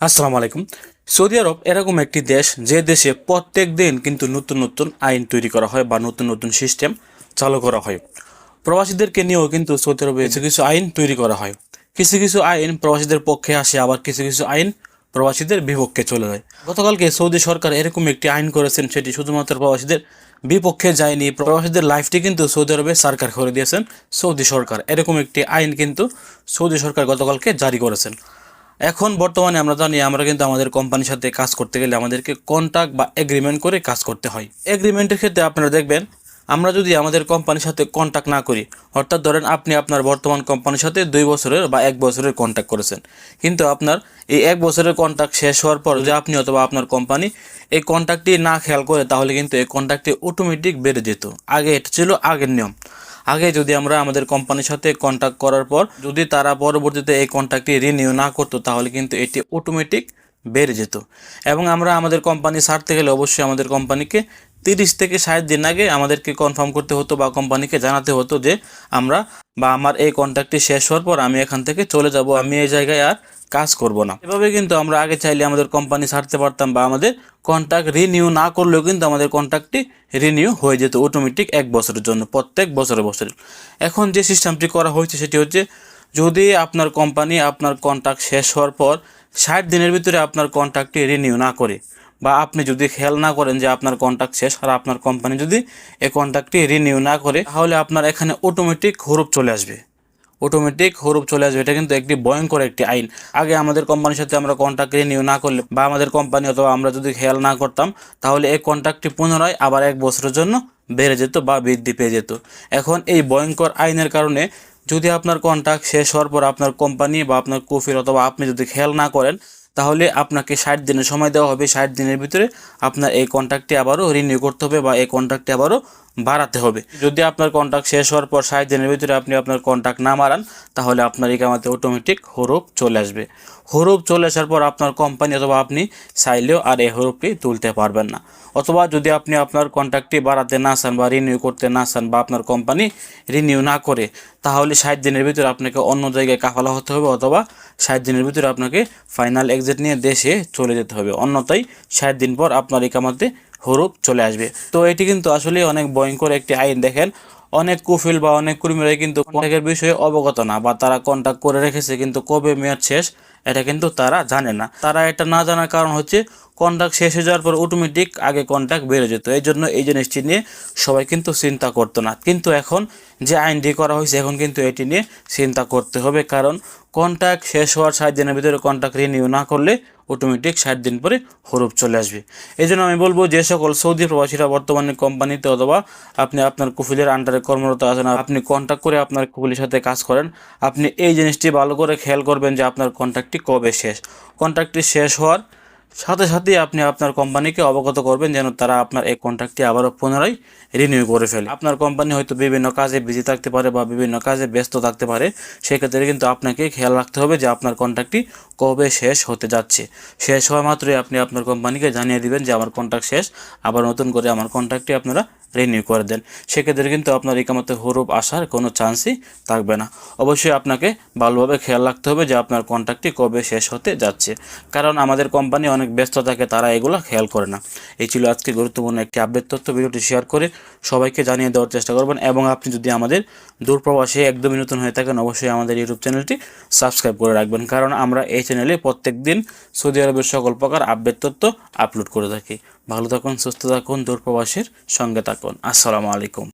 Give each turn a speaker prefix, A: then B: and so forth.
A: আসসালামু আলাইকুম। সৌদি আরব এরকম একটি দেশ যে দেশে প্রত্যেক দিন কিন্তু নতুন নতুন আইন তৈরি করা হয় বা নতুন নতুন সিস্টেম চালু করা হয়। প্রবাসীদেরকে নিয়েও কিন্তু সৌদি আরবে কিছু কিছু আইন তৈরি করা হয়। কিছু কিছু আইন প্রবাসীদের পক্ষে আসে, আবার কিছু কিছু আইন প্রবাসীদের বিপক্ষে চলে যায়। গতকালকে সৌদি সরকার এরকম একটি আইন করেছেন, সেটি শুধুমাত্র প্রবাসীদের বিপক্ষে যায়নি, প্রবাসীদের লাইফটি কিন্তু সৌদি আরবে সরকার করে দিয়েছেন সৌদি সরকার। এরকম একটি আইন কিন্তু সৌদি সরকার গতকালকে জারি করেছেন। এখন বর্তমানে আমরা জানি আমরা কিন্তু আমাদের কোম্পানির সাথে কাজ করতে গেলে আমাদেরকে কন্ট্রাক্ট বা এগ্রিমেন্ট করে কাজ করতে হয়। এগ্রিমেন্টের ক্ষেত্রে আপনারা দেখবেন, আমরা যদি আমাদের কোম্পানির সাথে কন্ট্যাক্ট না করি, অর্থাৎ ধরেন আপনি আপনার বর্তমান কোম্পানির সাথে দুই বছরের বা এক বছরের কন্ট্যাক্ট করেছেন। কিন্তু আপনার এই এক বছরের কন্ট্যাক্ট শেষ হওয়ার পর যে আপনি অথবা আপনার কোম্পানি এই কন্ট্যাক্টটি না খেয়াল করে, তাহলে কিন্তু এই কন্ট্যাক্টটি অটোমেটিক বেড়ে যেত। আগে এটা ছিল আগের নিয়ম। আগে যদি আমরা আমাদের কোম্পানির সাথে কন্ট্যাক্ট করার পর যদি তারা পরবর্তীতে এই কন্ট্যাক্টটি রিনিউ না করতো, তাহলে কিন্তু এটি অটোমেটিক বেড়ে যেত। এবং আমরা আমাদের কোম্পানি ছাড়তে গেলে অবশ্যই আমাদের কোম্পানিকে তিরিশ থেকে ষাট দিন আগে আমাদেরকে কনফার্ম করতে হতো বা কোম্পানিকে জানাতে হতো যে আমরা বা আমার এই কন্ট্যাক্টটি শেষ হওয়ার পর আমি এখান থেকে চলে যাব। আমি এই জায়গায় আর কাজ করব না। এভাবে কিন্তু আমরা আগে চাইলে আমাদের কোম্পানি ছাড়তে পারতাম বা আমাদের কন্ট্যাক্ট রিনিউ না করলেও কিন্তু আমাদের কন্ট্যাক্টটি রিনিউ হয়ে যেত অটোমেটিক এক বছরের জন্য, প্রত্যেক বছরে বছরে এখন যে সিস্টেমটি করা হয়েছে সেটি হচ্ছে, যদি আপনার কোম্পানি আপনার কন্ট্যাক্ট শেষ হওয়ার পর ষাট দিনের ভিতরে আপনার কন্ট্যাক্টটি রিনিউ না করে বা আপনি যদি খেয়াল না করেন যে আপনার কন্ট্যাক্ট শেষ আর আপনার কোম্পানি যদি এই কন্ট্যাক্টটি রিনিউ না করে, তাহলে আপনার এখানে অটোমেটিক হরুপ চলে আসবে। অটোমেটিক হরুপ চলে আসবে। এটা কিন্তু একটি ভয়ঙ্কর একটি আইন। আগে আমাদের কোম্পানির সাথে আমরা কন্ট্যাক্ট রিনিউ না করলে বা আমাদের কোম্পানি অথবা আমরা যদি খেয়াল না করতাম, তাহলে এই কন্ট্যাক্টটি পুনরায় আবার এক বছরের জন্য বেড়ে যেত বা বৃদ্ধি পেয়ে যেত। এখন এই ভয়ঙ্কর আইনের কারণে যদি আপনার কন্ট্যাক্ট শেষ হওয়ার পর আপনার কোম্পানি বা আপনার কফির অথবা আপনি যদি খেয়াল না করেন তাহলে আপনাকে ষাট দিনের সময় দেওয়া হবে। ষাট দিনের ভিতরে আপনার এই কন্ট্যাক্টটি আবারও রিনিউ করতে হবে বা এই কন্ট্যাক্টটি আবারও বাড়াতে হবে। যদি আপনার কন্ট্যাক্ট শেষ হওয়ার পর ষাট দিনের ভিতরে আপনি আপনার কন্ট্যাক্ট না মারান তাহলে আপনার এই কামাতে অটোমেটিক হরুপ চলে আসবে। হরুপ চলে আসার পর আপনার কোম্পানি অথবা আপনি চাইলেও আর এই হরুপটি তুলতে পারবেন না। অথবা যদি আপনি আপনার কন্ট্যাক্টটি বাড়াতে না চান বা রিনিউ করতে না চান বা আপনার কোম্পানি রিনিউ না করে, তাহলে ষাট দিনের ভিতরে আপনাকে অন্য জায়গায় কাফালা হতে হবে অথবা ষাট দিনের ভিতরে আপনাকে ফাইনাল এক্সিট নিয়ে দেশে চলে যেতে হবে। অন্যতাই ষাট দিন পর আপনার এই কামাতে হরুপ চলে আসবে। তো এটি কিন্তু আসলে অনেক ভয়ঙ্কর একটি আইন। দেখেন অনেক কুফিল বা অনেক কর্মীরা কিন্তু কন্ট্যাক্টের বিষয়ে অবগত না বা তারা কন্ট্যাক্ট করে রেখেছে কিন্তু কবে মেয়াদ শেষ, এটা কিন্তু তারা জানে না। তারা এটা না জানার কারণ হচ্ছে কন্ট্যাক্ট শেষ হয়ে যাওয়ার পর অটোমেটিক আগে কন্ট্যাক্ট বেড়ে যেত। এই জন্য এই জিনিসটি নিয়ে সবাই কিন্তু চিন্তা করতো না। কিন্তু এখন যে আইনটি করা হয়েছে, এখন কিন্তু এটি নিয়ে চিন্তা করতে হবে। কারণ কন্ট্যাক্ট শেষ হওয়ার সাত দিনের ভিতরে কন্ট্যাক্ট রিনিউ না করলে অটোমেটিক ষাট দিন পরে হরুপ চলে আসবে। এই জন্য আমি বলব যে সকল সৌদি প্রবাসীরা বর্তমানে কোম্পানিতে অথবা আপনি আপনার কুফিলের আন্ডারে কর্মরত আছেন, আপনি কন্ট্যাক্ট করে আপনার কুফিলের সাথে কাজ করেন, আপনি এই জিনিসটি ভালো করে খেয়াল করবেন যে আপনার কন্ট্যাক্টটি কবে শেষ। কন্ট্যাক্টটি শেষ হওয়ার সাথে সাথে আপনি আপনার কোম্পানিকে অবগত করবেন যেন তারা আপনার এই কন্ট্রাক্টটি আবারও পুনরায় রিনিউ করে ফেলে। আপনার কোম্পানি হয়তো বিভিন্ন কাজে বিজি থাকতে পারে বা বিভিন্ন কাজে ব্যস্ত থাকতে পারে, সেক্ষেত্রে কিন্তু আপনাকে খেয়াল রাখতে হবে যে আপনার কন্ট্রাক্টটি কবে শেষ হতে যাচ্ছে। শেষ হওয়া মাত্রই আপনি আপনার কোম্পানিকে জানিয়ে দিবেন যে আমার কন্ট্রাক্ট শেষ, আবার নতুন করে আমার কন্ট্রাক্টটি আপনারা রিনিউ করে দেন। সেক্ষেত্রে কিন্তু আপনার একামতে হরুপ আসার কোনো চান্সই থাকবে না। অবশ্যই আপনাকে ভালোভাবে খেয়াল রাখতে হবে যে আপনার কন্ট্রাক্টটি কবে শেষ হতে যাচ্ছে। কারণ আমাদের কোম্পানি অনেক ব্যস্ত থাকে, তারা এগুলো খেয়াল করে না। এই ছিল আজকে গুরুত্বপূর্ণ একটি আপডেট তথ্য। ভিডিওটি শেয়ার করে সবাইকে জানিয়ে দেওয়ার চেষ্টা করবেন এবং আপনি যদি আমাদের দূরপ্রবাসে একদমই নতুন হয়ে থাকেন, অবশ্যই আমাদের ইউটিউব চ্যানেলটি সাবস্ক্রাইব করে রাখবেন। কারণ আমরা এই চ্যানেলে প্রত্যেক দিন সৌদি আরবের সকল প্রকার আপডেট তথ্য আপলোড করে থাকি। ভালো থাকুন সুস্থ থাকুন দূর প্রবাসের সঙ্গে থাকুন। আসসালামু আলাইকুম।